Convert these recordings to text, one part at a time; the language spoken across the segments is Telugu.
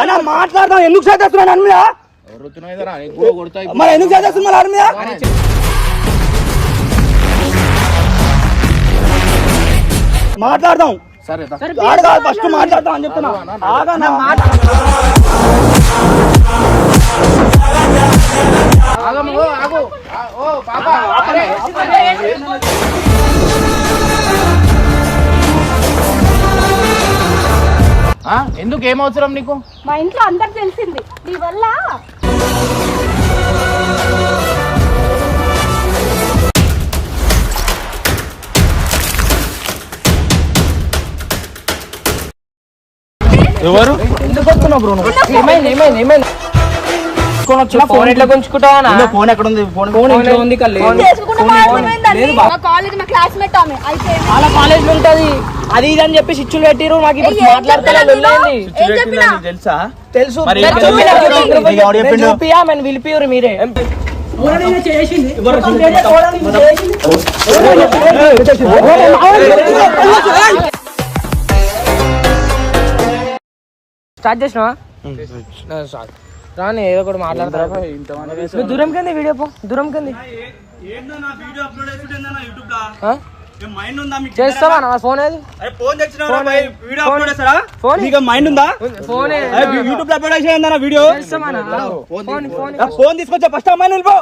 ఎందుకు మాట్లాడదాం ఎందుకు చేస్తున్నాను అన్న మరి ఎందుకు చేస్తున్నారు అన్న మీద వాడిని చె- మాట్లాడదాం సరే ఫస్ట్ మాట్లాడదాం అని చెప్తున్నా ఆగము, ఆగు. ఆ, ఓ, పాప, ఎందుకు? ఏం అవసరం నీకు? మా ఇంట్లో అందరికి తెలిసింది. నీ వల్ల. ఎవరు? ఎందుకు వస్తున్నావు బ్రో నువ్వు? ఏమైంది? ఏమైంది? ఏమైంది? ఫోన్ ఎట్లా ఫోన్ ఎక్కడ ఉంది ఫోన్ ఫోన్ ఇంట్లో ఉంది కాలేజ్ మా క్లాస్మేట్ ఆమె. అయితే వాళ్ళ కాలేజ్ ఉంటది. అది ఇది అని చెప్పి స్విచ్లు పెట్టిరు నాకు ఇప్పుడు మాట్లాడతా తెలుసా? తెలుసు? చూపియా మేము మీరే. స్టార్ట్ చేసినావా? స్టార్ట్. రాని ఏదో ఒకటి మాట్లాడతారా? దూరం కింద వీడియో పో దూరం కింద ఏందన్నా వీడియో అప్లోడ్ చేస్తుంటేందన్నా యూట్యూబ్ లా? ఆ? ఏ మైండ్ ఉందా మీకు? చేస్తావా నా ఫోన్ ఏది? ఫోన్ నీకు మైండ్ ఉందా? ఫోన్ యూట్యూబ్లో అప్లోడ్ వీడియో? ఫోన్ తీసుకొచ్చా? ఫస్ట్ అమ్మాయిని వెళ్ళిపో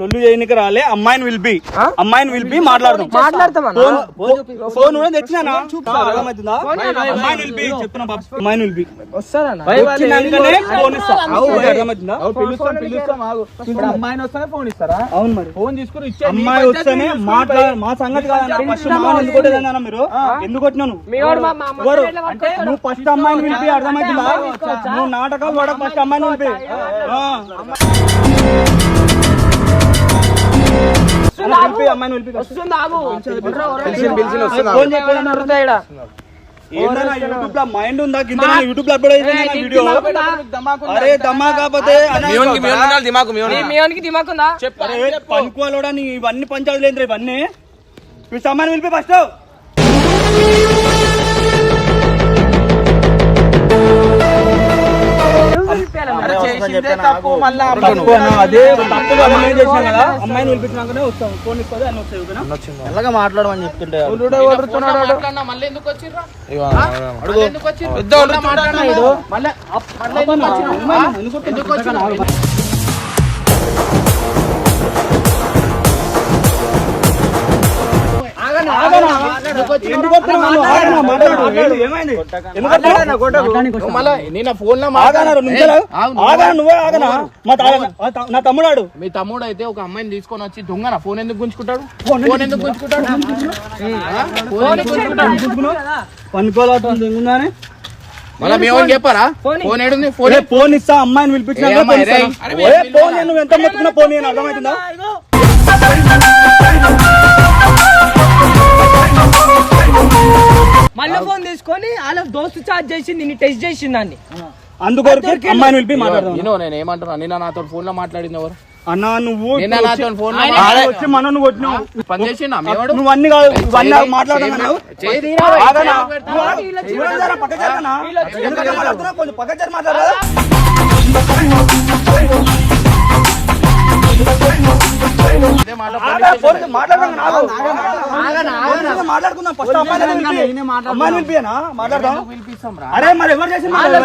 లొల్లు చేయనికి రాలే అమ్మాయిని పిలిపి? అమ్మాయిని పిలిపి మాట్లాడదాం. మాట్లాడతామా ఫోన్ కూడా తెచ్చినానా అర్థమవుతుందా? అమ్మాయిని పిలిపి చెప్తున్నా బాబు. అమ్మాయిని పిలిపి వస్తారా వచ్చినాకనే ఫోన్ ఇస్తా. అర్థమవుతుందా? పిలుస్తాం పిలుస్తాం ఆగు. ఇప్పుడు అమ్మాయిని వస్తేనే ఫోన్ ఇస్తారా? అవును మరి. ఫోన్ తీసుకుని ఇచ్చే అమ్మాయి వస్తేనే మాట్లా మా సంగతి కాదన్న. ఫస్ట్ మా ఎందుకు కొట్టేదన్నా మీరు? ఎందుకు కొట్టినాను? నువ్వు ఫస్ట్ అమ్మాయిని పిలిపి అర్థమవుతుందా? నువ్వు నాటకాలు పడక ఫస్ట్ అమ్మాయిని పిలిపి మైండ్ ఉందా? కింద యూట్యూబ్లో అప్లోడ్ వీడియో అరే వానికి దిమాక్ ఉందా? అరే పనుకోవాలోడా నీ ఇవన్నీ పంచాయతీలు ఇవన్నీ? సమ్మాన్ పిలిపి ఫస్ట్ మెల్లగా మాట్లాడమని చెప్తుంటే ఎందుకు నా తమ్ముడాడు. మీ తమ్ముడు అయితే ఒక అమ్మాయిని తీసుకొని వచ్చి దొంగన? ఫోన్ ఎందుకు గుంజుకుంటాడు? ఫోన్ ఎందుకు గుంజుకుంటాడు? మళ్ళా మీ ఎవరికి చెప్పారా? ఫోన్. ఏడుంది? ఫోన్. ఫోన్ ఇస్తా అమ్మాయిని పిలిపించినా? ఫోన్ నేను ఎంత మొత్తుకున్నా ఫోన్ అర్థమవుతుందా? మళ్ళీ ఫోన్ తీసుకొని వాళ్ళ దోస్తు చార్జ్ చేసింది నిన్ను టెస్ట్ చేసింది దాన్ని అందుకొరకు అమ్మాయిని పిలిపి మాట్లాడదాం. నేను నేను ఏమంటున్నా నిన్న నాతో ఫోన్లో మాట్లాడింది ఎవరు? అన్నా నువ్వు నిన్న నాతో ఫోన్ వచ్చి మనను కొట్టినావు. పని నువ్వు అన్ని కాదు ఇవన్నీ? నువ్వు మాట్లాడుతున్నావు? కొంచెం మాట్లాడరా? మాట్లాడుకుందాం. ఫస్ట్ అమ్మాయిని? మాట్లాడదాం. అరే మరి ఎవరు చేసి అమ్మాయిని?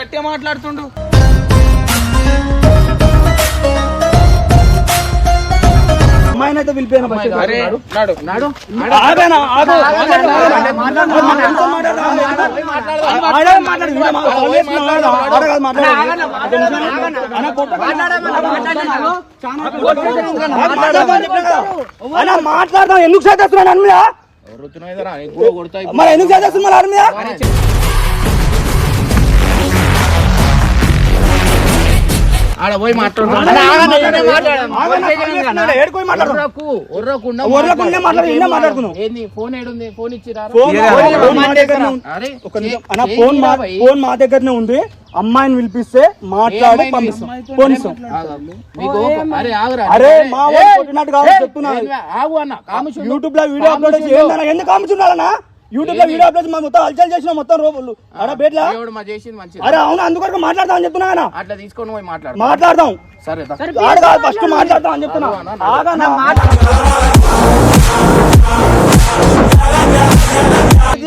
గట్టిగా మాట్లాడుతుండు కదా. అన్న మాట్లాడదాం ఎందుకు చేస్తున్నాను అన్న మీద ఎవరుతున్నావు ఇదరా? నీకు కూడా కొడతా ఇప్పుడు. మరి ఎందుకు చేసేస్తుంది మరి మాట్లాడు, ఇన్నే మాట్లాడుకున్నావు. ఏంది ఫోన్ ఏడుంది? ఫోన్ ఇచ్చిరా ఫోన్ ఫోన్ మా దగ్గరనే ఉంది. అరే ఒక నిమిషం. చే- అన్న చేయి ఫోన్ మా భయ్. ఫోన్ మా దగ్గరనే ఉంది. అమ్మాయిని పిలిపిస్తే మాట్లాడి? పంపిస్తాం. నీకు అరే మా చెప్తున్నా. యూట్యూబ్లో వీడియో అప్లోడ్ చేసి ఎందుకు కాముచున్నారన్నా యూట్యూబ్లో వీడియో అప్లోడ్ మా మొత్తం హల్చల్ చేసిన మొత్తం రోజులు అరే బేట్లా? అరే అవును? అందుకొరకు మాట్లాడదాం అని చెప్తున్నా అట్లా తీసుకొని పోయి మాట్లాడు. మాట్లాడదాం. సరే కాదు ఫస్ట్ మాట్లాడదాం అని చెప్తున్నా. ఆగన్నా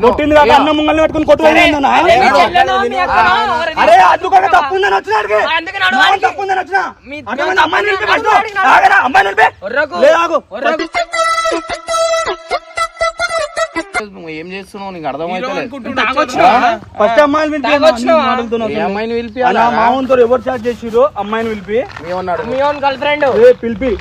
కొట్టింది కాక. అన్న ముంగల్ని పెట్టుకుని ఎవరిని- అరే అందుకొక తప్పు ఉందని వచ్చినాడికి అందుకే నాడు నా వాడికి. తప్పు ఉందని వచ్చిన అమ్మాయిని నిలిపి ఫస్ట్. ఆగరా, అమ్మాయిని నిలిపి. ఒర్రకు. లేదు, ఆగు. ఒర్రకు. నువ్వు ఏం చేస్తున్నావు? నీకు? ఫస్ట్ అమ్మాయిని పిలిపి అమ్మాయిని పిలిపి ఎవరు చాట్ చేసిరో అమ్మాయిని పిలిపి. Girl friend. ఏ పిలిపి.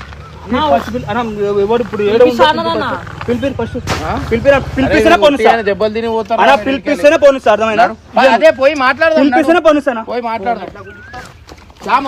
దెబ్బలు తిని పోతారు పిలిపిస్తేనే పోనిస్తా అర్థమైనా అదే పోయి మాట్లాడదాం పిలిపిస్తేనే పోనిస్తానా? పోయి మాట్లాడదాం. శ్యామ్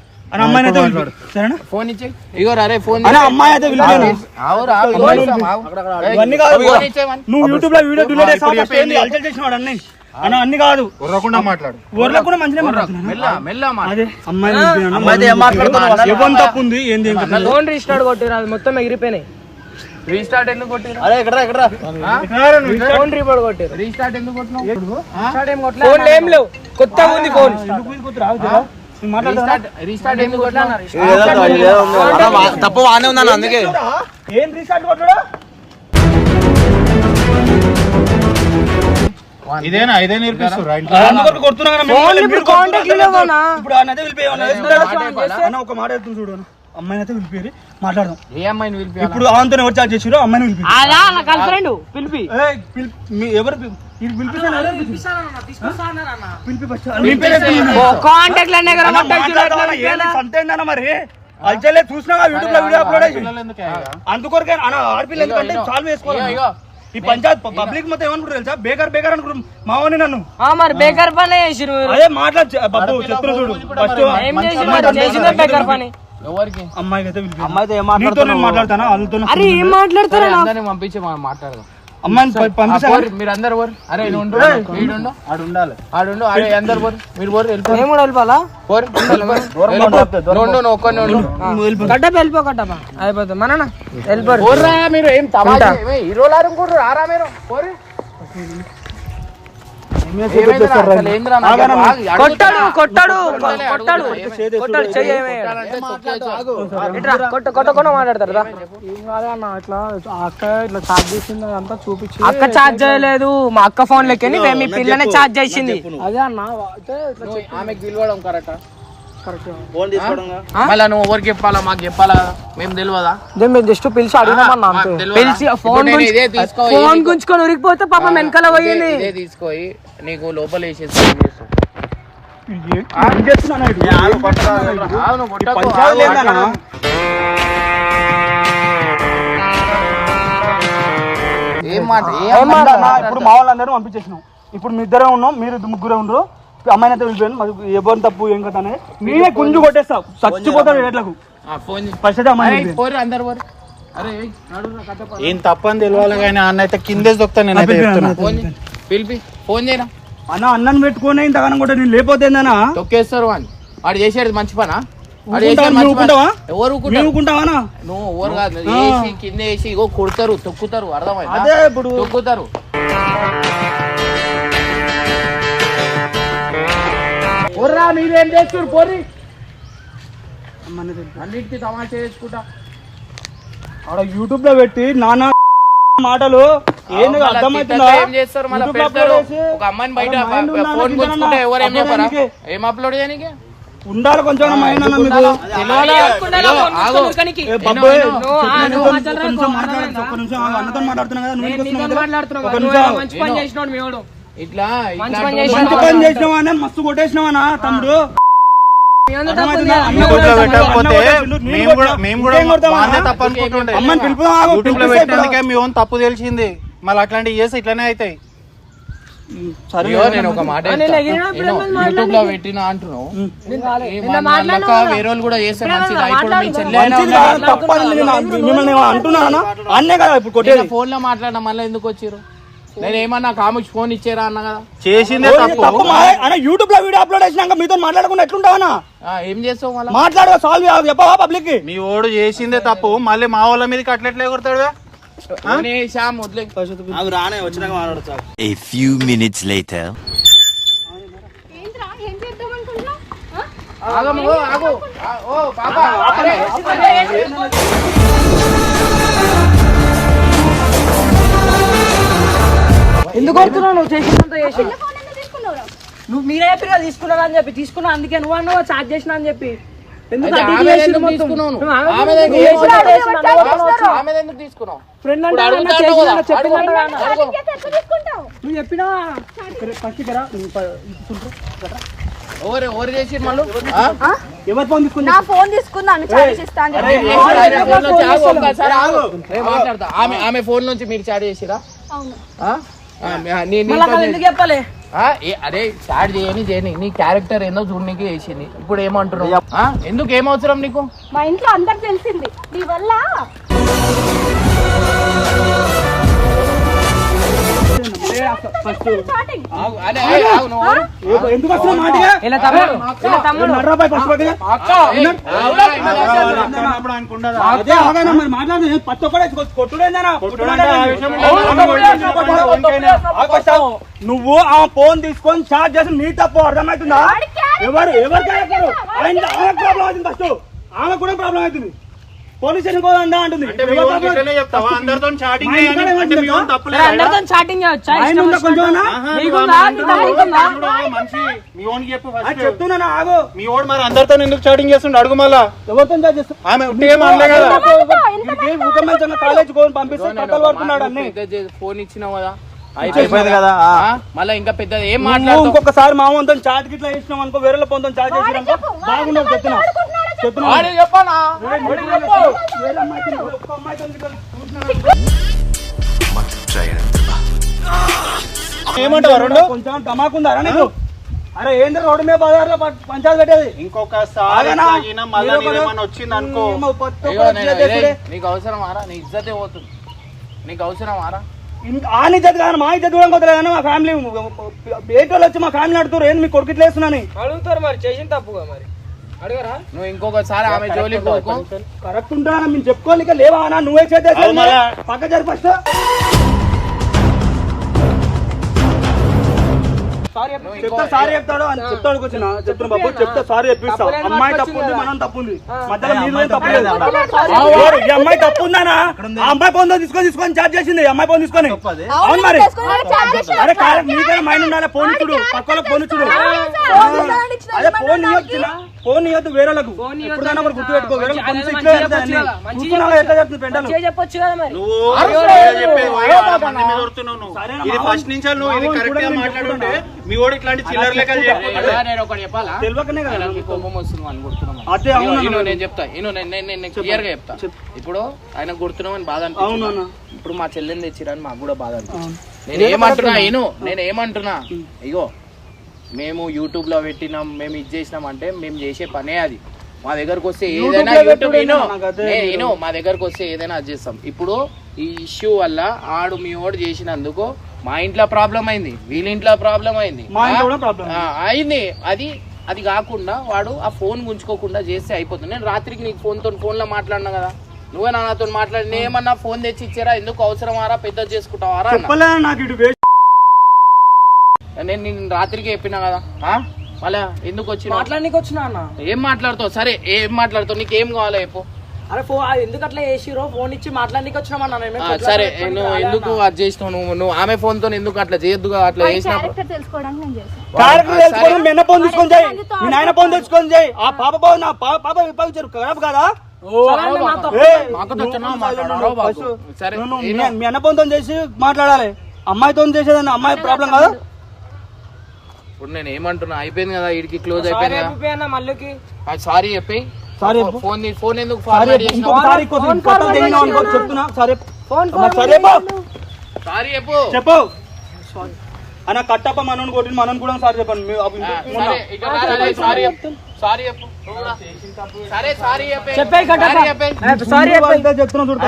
అని అమ్మాయిని అయితే పిలిపి. సరేనా? ఫోన్ ఇచ్చే. ఇగో రే ఫోన్ అన్న అమ్మాయి అయితే పిలిపాను ఆవురా అమ్మాయిని పిలుస్తాం, పిలిపి. ఆగు. ఏయ్, ఇవన్నీ కాదు. ఫోన్ ఇచ్చేయమని. నువ్వు యూట్యూబ్లో వీడియో డిలీట్ చేసావు ఫస్ట్ ఏంది? అల్చల్ చేసినాడు అన్నీ అన్న అన్ని కాదు. ఉర్రకుండా మాట్లాడు. ఊర్లో కూడా మంచిగా మాట్లాడుతున్నాను? మెల్ల. అదే. ఎవరి తప్పు ఉంది? ఏంది? ఏం కథ? రీస్టార్ట్ కొట్టిరు అది మొత్తం ఎగిరిపోయినాయి. రీస్టార్ట్ ఎందుకు కొట్టిరు? ఫోన్ రీపోర్ట్ కొట్టిరు. రీస్టార్ట్ ఎందుకు కొట్టినావు? ఫోన్ ఏం లేవు. కొత్తగా ఉంది ఫోన్ తప్పు బాగానే ఉందన్న అందుకే. ఏం రీస్టార్ట్ కొట్టడా ఇదేనా? ఇదే కొడుతున్నా మీరు ఇప్పుడు ఒక మాట చూడు అన్న. అమ్మాయిని అయితే పిలిపి మాట్లాడదాం. ఏ అమ్మాయిని పిలిపియాలా ఇప్పుడు ఆమెతో ఎవరు చాట్ చేసిరో అమ్మాయిని పిలిపి. అదా నా గర్ల్ ఫ్రెండ్ పిలిపి. ఏయ్, పిల్- మీ- ఎవరు? పిలిపి. కాంటాక్ట్ కదా మరి? అల్చలే చూసినా యూట్యూబ్లో వీడియో అప్లోడ్ అందుకొరకే అన్న ఆడపిల్ల ఎందుకంటే సాల్వ్ ఇగో, చేసుకోవాలి. ఈ పంచాయత్ పబ్లిక్ మొత్తం ఏమనుకుంటారు తెలుసా? బేకర్ బేకర్ అనుకుంటారు. మావని నన్ను. మరి బేకర్ పని చేసిరు. అదే మాట్లాడు చెప్తున్నా చూడు. ఫస్ట్ బేకర్ పని? ఎవరికి? అమ్మాయికి అయితే పిలిపి అమ్మాయితో ఏం నీతో నేను మాట్లాడతానా? వాళ్ళతో అరే ఏం మాట్లాడతారా? నా- అందరిని పంపించి మనం మాట్లాడదాం. అమ్మాయిని ప- పంపిస్తా మీరు అందరు పోరు. అరే నువ్వు ఉండు వీడుండు ఆడు ఉండాలి ఆడుండు అరే అందరు పోరు. మీరు పోరు వెళ్ళిపో మేము కూడా వెళ్ళిపోవాలా? పోరు వెళ్ళిపో. నువ్వు ఉండు, నువ్వు ఒక్కనే ఉండు. గడ్డప వెళ్ళిపో. గడ్డప అయిపోతుంది. మన వెళ్ళిపోరు. పోర్రా మీరు ఏం తమాషా? ఏమే రారా మీరు? పోరు. కొట్టాడు కొట్టాడు కొట్టాడు. కొట్టాడు మాట్లాడతారు. అక్క చార్జ్ చేయలేదు మా అక్క ఫోన్ లెక్కని మీ పిల్లనే చార్జ్ చేసింది. ఆమెకు పిలవడం కరెక్టా మళ్ళా నువ్వు ఎవరికి చెప్పాలా? మాకు చెప్పాలా? మేము తెలియదా మేము జస్ట్ పిలిచి అడిగినామన్నా? పిలిచి ఫోన్ ఫోన్ గుంజుకొని ఉరికిపోతే పాపం వెనకాల పోయింది. ఇదే- తీసుకోయి. నీకు లోపల వేసేసి ఏం మాట? ఇప్పుడు మా వాళ్ళందరూ పంపించేసినాం. ఇప్పుడు మీ ఇద్దరే ఉన్నాం మీరు ముగ్గురే ఉండరు. అమ్మాయిని అయితే వెళ్ళిపోయాను. మరి ఎవరు తప్పు ఏం కదా అనేది నేనే గుంజు కొట్టేస్తా చచ్చిపోతాడు రేట్లకు. ఫస్ట్ అయితే అమ్మాయి అందరు. ఏం తప్పని తెలియాలి కానీ అన్న అయితే కిందేసి దొక్కుతా చేయి. పిలిపి ఫోన్ చేయరా? అన్న అన్నం పెట్టుకొని ఇంతగానం కూడా నేను లేకపోతేందనా తొక్కేస్తారు అని వాడు చేసేది మంచి పనా? నువ్వు ఎవరు కాదు. వేసి కింద వేసి ఇగో కొడతారు తొక్కుతారు అర్థమైందా? అదే ఇప్పుడు తొక్కుతారు. పొర్రా మీరేం చేస్తారు పొర్రి అన్నిటికీ తమాషా చేసుకుంటా ఆడ యూట్యూబ్లో పెట్టి నానా మాటలు ఏంది అర్థమవుతుందా? ఏం చేస్తారు మళ్ళీ పెడతారు? ఒక అమ్మాయిని బయట ఫోన్ ఎవరు ఏం upload చెప్పారా? చేయనీకి. ఏం అప్లోడ్ చేయడానికి ఉండాలి కొంచెం మైండ్ అన్న మీకు. మాట్లాడుతున్నా కదా, నువ్వు నిమిషం ఇట్లా మంచి పని మస్తు కొట్టేసినావా తమ్ముడు? తప్పు తెలిసింది. మళ్ళీ అట్లాంటివి చేస్తే ఇట్లానే అవుతాయి. నేను ఒక మాట యూట్యూబ్లో పెట్టిన అంటున్నావు. వేరే వాళ్ళు కూడా చేస్తే ఇప్పుడు మంచిది ఏమన్నా ఇప్పుడు మీ మాట్లాడు. చెల్లె అయినా మంచిది ఉన్నా- కాదు, తప్పని నేను మిమ్మల్ని ఏమో అంటున్నానా? అన్నే కదా ఇప్పుడు ఫోన్లో మాట్లాడినా మళ్ళీ ఎందుకు వచ్చారు నేను ఏమన్నా కాముకి ఫోన్ ఇచ్చారా అన్న కదా చేసిందే తప్పు అన్న యూట్యూబ్లో వీడియో అప్లోడ్ చేసినాక మీతో మాట్లాడకుండా ఎట్లుంటావనా ఆ, ఏం చేస్తావు మళ్ళీ మాట్లాడు సాల్వ్ చెప్పవా పబ్లిక్కి మీ ఓడు చేసిందే తప్పు మళ్ళీ మా వాళ్ళ మీద కట్లెట్లే కొడతాడు రానే వచ్చినాక మాట్లాడచ్చు A few minutes later. ఏంట్రా ఏం? ఆగము ఓ, ఆగు ఎందుకు కొడుతున్నావు? నువ్వు చేసినంత చేసి. నువ్వు మీరే చెప్పినా తీసుకున్నావు అని చెప్పి. తీసుకున్నా అందుకే నువ్వు అన్నావు చార్జ్ చేసినా అని చెప్పి. ఫ్రెండ్ అంటే నువ్వు? చెప్పినా? ఫస్ట్ ఎవరు ఫోన్ తీసుకుని నా ఫోన్ తీసుకున్నాను చార్జ్ ఇస్తా అని చెప్పి. చేసిర్రు, ఆయన ఫోన్ నుంచి ఆగు, ఒక్కసారి ఆగు. నేను మాట్లాడతా. ఆమె ఆమె ఫోన్ నుంచి మీరు చాట్ చేసిరా ఎందుకు చెప్పలే? అరే చాట్ చేయని చేయని. నీ క్యారెక్టర్ ఏందో చూడనీకి చేసింది. ఇప్పుడు ఏమంటున్నావు? ఆ? ఎందుకు ఏమవసరం నీకు? మా ఇంట్లో అందరికి తెలిసింది. నీ వల్ల. ఎందుకు వస్తున్నా మాటగా ఇలా తమ్ముడు ఇలా తమ్ముడు నర్రాబాయ్ ఫస్ట్ పక్కగా ఏయ్, ఆగురా, ఇంకా మాట్లాడు. అదే ఆగానా మరి మాట్లాడదు పత్తి ఒక్కడే కొట్టుడేందనా నువ్వు ఆ ఫోన్ తీసుకొని చార్జ్ చేసి నీ తప్పు అర్థమవుతుందా? ఎవరు ఎవరు ఆయన ప్రాబ్లం అవుతుంది ఫస్ట్ ఆమె కూడా ప్రాబ్లం అవుతుంది. పోలీస్ స్టేషన్ అంటుంది. చెప్తావా? అందరితో చాటింగ్ ఆగు. మీ ఓడు మరి ఎందుకు చాటింగ్ చేస్తుండే? అడుగు మళ్ళా. ఎవరితో ఆమె కాలేజ్ కోని ఫోన్ ఇచ్చినావు కదా? అయిపోయింది కదా? మళ్ళా ఇంకా పెద్ద ఏం మాట్లాడుతావు? ఇంకొకసారి మామూలుతో చాట్ గిట్లా చేసినాం అనుకో వేరే పొందుతో చాట్ చేసినాం బాగుండదు చెప్తున్నా చెప్తున్నా చెప్పనా? ఏమంటావు రెండు కొంచెం ధమాకుందారా నీకు? అరే ఏంది రోడ్డు మీద బజార్లో పంచాయతీ పెట్టేది? ఇంకొకసారి వచ్చింది అనుకో. నీకు అవసరం ఆరా? నీ ఇజ్జతే పోతుంది. నీకు అవసరం ఆరా? ఆ నిజత కాదు మా ఇజ్జత్ కూడా కానీ మా ఫ్యామిలీ ఏంటి వాళ్ళు వచ్చి మా ఫ్యామిలీ అడుగుతారు ఏంది మీ కొడుకు ఇట్లా వేస్తున్నాని అడుగుతారు మరి చేసిన తప్పుగా మరి. నువ్వు ఇంకొకసారి ఆమె జోలికి పోకు. కరెక్ట్ ఉంటా మేము చెప్పుకోలేక లేవా అన్న? నువ్వే చేద్దా. పక్క జరి ఫస్ట్. చెప్తా సారీ చెప్తాడు అని చెప్తాడు కూర్చున్నా. చెప్తున్నా బాబు. చెప్తా సారీ చెప్పిస్తా. అమ్మాయి తప్పు ఉంది మనం తప్పు ఉంది మధ్యలో మీరు తప్పు లేదు? ఈ అమ్మాయి తప్పు ఉందానా ఆ అమ్మాయి ఫోన్ తీసుకొని తీసుకొని చార్జ్ చేసింది. అమ్మాయి ఫోన్ తీసుకొని. అవును మరి. అరే కాదు నీకైనా మైండ్ ఉండాలి. ఫోన్ ఇచ్చుడు. పక్కల ఫోన్ ఇచ్చుడు. అదే ఫోన్ ఇవ్వచ్చు ఫోన్ ఇవ్వద్దు వేరే ఎప్పుడైనా ఒకటి గుర్తు పెట్టుకో వేరే ఫోన్ ఇచ్చి ఇట్లే పెడతా అన్ని. చూస్తున్నావా ఎట్లా చెప్తుంది పెంటలు మంచిగా చెప్పొచ్చు కదా మరి. నువ్వు చెప్పేది పోయి ఆ మంది మీద ఉరుతున్నావు నువ్వు. ఇది ఫస్ట్ నుంచి నువ్వు ఇది కరెక్ట్గా మాట్లాడుంటే మీ ఓడు ఇట్లాంటి చిల్లర లెక్కలు చెప్పు అయ్యా, నేను ఒకటి చెప్పాలా? తెలియకనే కదా ఆయనకి కోపం వస్తుంది అని గుర్తున్నాం అదే అవును ఇను అన్న. నేను చెప్తా. ఇను నేను నేను నేను క్లియర్గా చెప్తా. ఇప్పుడు ఆయన గుర్తున్నామని బాధ అనిపిస్తుంది. ఇప్పుడు మా చెల్లెని తెచ్చిరని మాకు కూడా బాధ అనిపిస్తుంది నేను ఏమంటున్నా ఇను. నేను ఏమంటున్నా? ఇగో మేము యూట్యూబ్లో పెట్టినాం మేము ఇది చేసినాం అంటే మేము చేసే పనే అది. మా దగ్గరకు వస్తే ఏదైనా యూట్యూబ్ పెట్టుడే విను నాకు అదే నే- లేదు. విను మా దగ్గరకు వస్తే ఏదైనా అది చేస్తాం. ఇప్పుడు ఈ ఇష్యూ వల్ల ఆడు మీ ఓడు చేసినందుకు మా ఇంట్లో ప్రాబ్లం అయింది వీళ్ళ ఇంట్లో ప్రాబ్లం అయింది. అయింది. అది అది కాకుండా వాడు ఆ ఫోన్ గుంజుకోకుండా చేస్తే అయిపోతుంది. నేను రాత్రికి నీకు ఫోన్ తోని ఫోన్లో మాట్లాడినా కదా? నువ్వే నా నాతో మాట్లాడి నేను ఏమన్నా ఫోన్ తెచ్చి ఇచ్చారా ఎందుకు అవసరమారా? పెద్ద చేసుకుంటావారా అన్న చెప్పలే నాకు ఇటు వేస్ట్ నేను నేను రాత్రికి చెప్పినా కదా. ఆ? మళ్ళా ఎందుకు వచ్చిన మాట్లాడనీకి వచ్చినా అన్న. ఏం మాట్లాడుతావు? సరే ఏం మాట్లాడుతావు? నీకు ఏం కావాలి చెప్పు. అరే ఫోన్ ఎందుకు అట్లా చేసిరో ఫోన్ ఇచ్చి మాట్లాడనీకి వచ్చినామన్నా సరే నువ్వు ఎందుకు అది చేసినావు? నువ్వు నువ్వు ఆమె ఫోన్తో ఎందుకు అట్లా చేయొద్దుగా అట్లా చేసినప్పుడు. క్యారెక్టర్ ఫోన్ తీసుకొని చేయి. మీ నాయన ఫోన్ తెచ్చుకొని చేయి. ఆ పాప బాబు నా పాప విపాదించారు ఖరాబ్ కదా? మీ- అన్న చేసి మాట్లాడాలి. అమ్మాయితో చేసేదాన్ని అమ్మాయి ప్రాబ్లం కదా. ఇప్పుడు నేను ఏమంటున్నా అయిపోయింది కదా వీడికి క్లోజ్ అయిపోయింది మళ్ళీకి సారీ చెప్పి. ఫోన్ ఫోన్ ఎందుకు ఫార్వర్డ్ చెప్తున్నా. సరే ఫోన్ సరే బా సారీ చెప్పు. చెప్పు. అన్న కట్టప్ప మనోని కొట్టిన మనోని కూడా సారీ చెప్పండి. సరే చెప్పు. సారీ చెప్పు. సరే సారీ చెప్పే. సారీ చెప్తున్నావు చూడు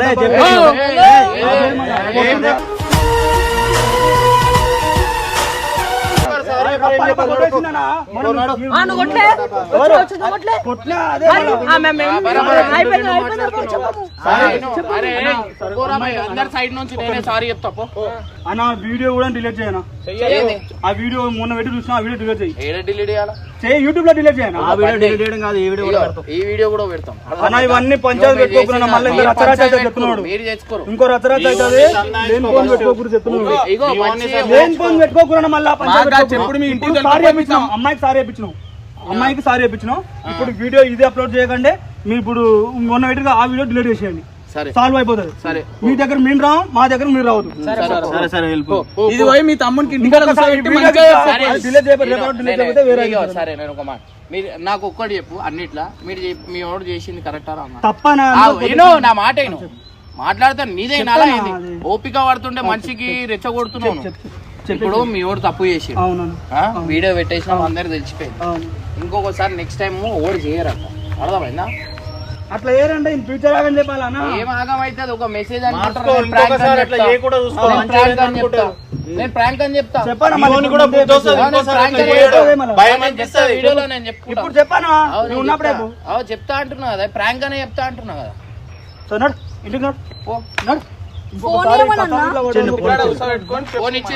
అన్న వీడియో కూడా డిలీట్ చేయనా. ఆ వీడియో మొన్న పెట్టి చూసిన ఆ వీడియో డిలీట్ చేయి. ఏడ డిలీట్ చేయాలా? చేయి యూట్యూబ్లో డిలీట్ చేయనా ఆ వీడియో డిలీట్ చేయడం కాదు ఈ వీడియో కూడా ఇగో, ఈ వీడియో కూడా పెడతాం. అన్న ఇవన్నీ పంచాయతీ పెట్టుకోకుండా మళ్ళీ ఇంకా రచరచ అయితే చెప్తున్నాడు. మీరు ఇంకో రచరచ అవుతుంది. లేని ఫోన్ పెట్టుకోకూడదు చెప్తున్నాడు. ఇగో మంచి లేని ఫోన్ పెట్టుకోకుండా మళ్ళీ పంచాయతీ. చెప్పుడు మీ ఇంటికి సారీ అమ్మాయికి సారీ చెప్పించినాం. అమ్మాయికి సారీ చెప్పించినాం. ఇప్పుడు వీడియో ఇది అప్లోడ్ చేయకండి. మీరు ఇప్పుడు మొన్న పెట్టి ఆ వీడియో డిలీట్ చేసేయండి. సాల్వ్ అయిపోతుంది. సరే. మీ దగ్గర మేము రాం మా దగ్గర మీరు రావద్దు. సరే సరే వెళ్ళిపో ఇది పోయి మీ తమ్మునికి. సరే. నేను ఒక మాట. మీరు నాకు ఒక్కటి చెప్పు అన్నిట్లా. మీరు మీ వాడు చేసింది కరెక్టా అన్న తప్పనా? ఏనో నా మాట ఏను మాట్లాడతాను నీదే నాలా? ఓపిక పడుతుంటే మనిషికి రెచ్చగొడుతున్నాను చెప్పు ఇప్పుడు మీ వాడు తప్పు చేసి వీడియో పెట్టేసిన అందరు తెలిసిపోయింది. ఇంకొకసారి నెక్స్ట్ టైం ఓడి చేయరట అర్థమైందా? అట్లా ఏరంటే ఇన్ ఫ్యూచర్ ఆగని చెప్పాలన్నా ఏం ఆగం అవుతుంది ఒక మెసేజ్. నేను ప్రాంక్ అని చెప్తా. ఇప్పుడు చెప్పాను? ఉన్నప్పుడే చెప్తా. అవు చెప్తా అంటున్నా కదా. ప్రాంక్ అనే చెప్తా అంటున్నా కదా. సో నడు ఇంటికి నడు. పో. నడు. ఫోన్. ఫోన్ ఇచ్చి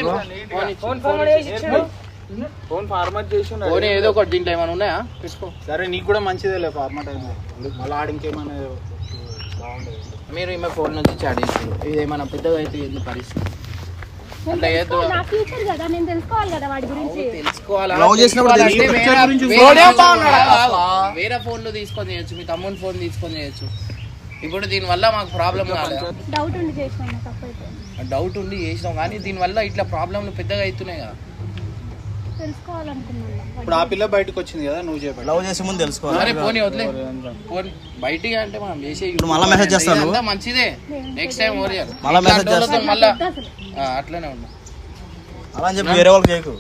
ఫోన్ ఇచ్చి ఫోన్ ఫోన్. ఫోన్ ఫార్మాట్ చేసి ఫోన్ ఏదో ఒకటి దీంట్లో ఏమైనా ఉన్నాయా? తీసుకో. సరే నీకు కూడా మంచిదే లే ఫార్మాట్ అయింది మళ్ళీ ఆడింకేమైనా మీరు ఈమె ఫోన్ నుంచి చాట్ చేసారు ఇది ఏమైనా పెద్దగా అయితే పరిస్థితి? ఏదో నా ఫ్యూచర్ కదా నేను తెలుసుకోవాలి కదా వాడి గురించి. తెలుసుకోవాలా? లవ్ చేసినప్పుడు తెలుసుకోవాలంటే తెలుసు. వేరే- వేరే ఫోన్లు తీసుకొని చేయొచ్చు మీ తమ్ముని ఫోన్ తీసుకొని చేయొచ్చు. ఇప్పుడు దీని వల్ల మాకు ప్రాబ్లం కాలేదు డౌట్ ఉండి చేసిన డౌట్ ఉండి చేసినాం కానీ దీని వల్ల ఇట్లా ప్రాబ్లంలు పెద్దగా అవుతున్నాయి కదా. ఇప్పుడు ఆ పిల్ల బయటకు వచ్చింది కదా నువ్వు చెప్పండి లవ్ చేసే ముందు తెలుసుకోవాలి. సరే పోనీ వదిలే. పోనీ బయటికి అంటే మనం చేసే ఇప్పుడు మళ్ళా message చేస్తాను. ఇదంతా మంచిదే. నెక్స్ట్ టైం చేయాలి మళ్ళా వాళ్ళతో చేస్తాను. మళ్ళా ఆ, అట్లనే ఉన్నా. అలా అని చెప్పి వేరే వాళ్ళకి చేయకు.